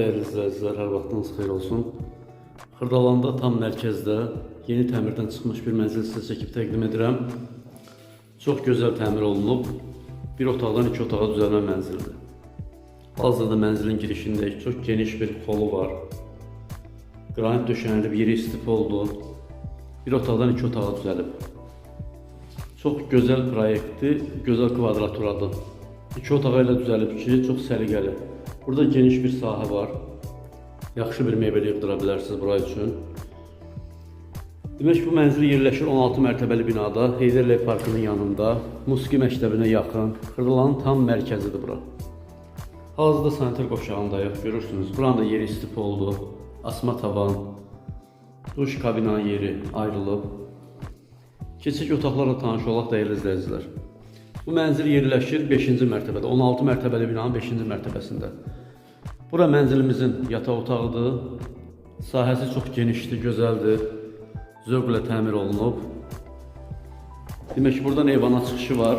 izləyicilər, hər vaxtınız xeyir olsun. Xırdalanda tam mərkəzdə yeni təmirdən çıxmış bir mənzil sizə çəkib təqdim edirəm. Çox gözəl təmir olunub. Bir otaqdan iki otağa düzəlmə mənzildir. Hazırda mənzilin girişində çox geniş bir holu var. Qranit döşənilib, yeri istif oldu. Bir otaqdan iki otağa düzəlib. Çox gözəl proyektdir, gözəl kvadraturadır. İki otağı ilə düzəlib ki, çox səliqəli. Burada geniş bir sahə var. Yaxşı bir mebel yığdıra bilərsiniz bura üçün. Demək bu mənzil yerləşir 16 mərtəbəli binada, Heydərliyev parkının yanında, musiqi məktəbinə yaxın, Xırdalanın tam mərkəzidir bura. Hazırda sanitar qovşağındayıq, görürsünüz. Buranın da yeri istif oldu. Asma tavan, duş kabinanın yeri ayrılıb. Keçək otaqlarla tanış olaq dəyərli izləyicilər. Bu mənzil yerləşir 5-ci mərtəbədə, 16 mərtəbəli binanın 5-ci mərtəbəsində. Bura mənzilimizin yataq otağıdır. Sahəsi çox genişdir, gözəldir. Zövqlə təmir olunub. Demək ki, buradan eyvana çıxışı var.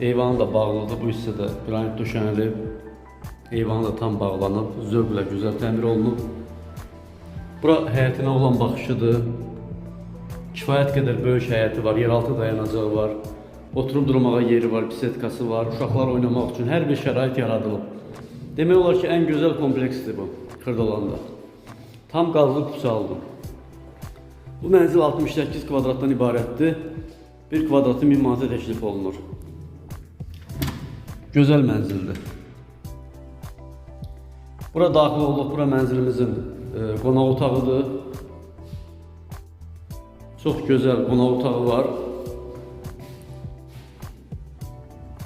Eyvanı da bağlıdır, bu hissədə granit döşənilib. Eyvanı da tam bağlanıb, zövqlə gözəl təmir olunub. Bura həyətinə olan baxışıdır. Kifayət qədər böyük həyəti var, yeraltı dayanacağı var. Oturub durmağa yeri var, bisetkası var, uşaqlar oynamaq üçün hər bir şərait yaradılıb. Demək olar ki, ən gözəl kompleksdir bu Xırdalanda. Tam qazılıb puçaldı. Bu mənzil 68 kvadratdan ibarətdir. Bir kvadratı 1000 manata təklif olunur. Gözəl mənzildir. Bura daxil olduq, bura mənzilimizin e, qonaq otağıdır. Çox gözəl qonaq otağı var.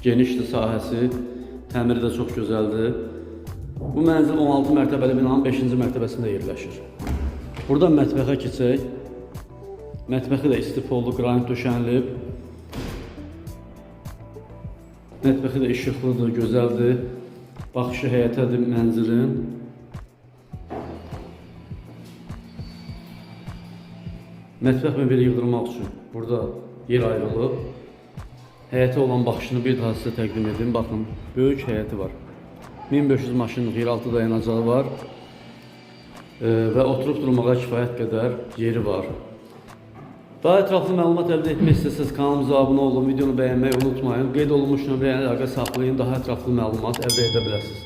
Genişdir sahəsi, təmiri də çox gözəldir. Bu mənzil 16 mərtəbəli binanın 5-ci mərtəbəsində yerləşir. Buradan mətbəxə keçək. Mətbəxi də istif oldu, qranit döşənilib. Mətbəxi də işıqlıdır, gözəldir. Baxışı həyətədir mənzilin. Mətbəx mebeli yığdırmaq üçün burada yer ayrılıb. Həyətə olan baxışını bir daha sizə təqdim edim. Baxın, böyük həyəti var. 1500 maşınlıq yeraltı dayanacağı var. E, və oturub durmağa kifayət qədər yeri var. Daha ətraflı məlumat əldə etmək istəsəniz kanalımıza abunə olun, videonu bəyənməyi unutmayın. Qeyd olunmuş nömrəyə əlaqə saxlayın, daha ətraflı məlumat əldə edə bilərsiniz.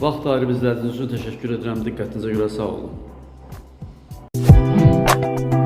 Vaxt ayırıb izlədiyiniz üçün təşəkkür edirəm. Diqqətinizə görə sağ olun. you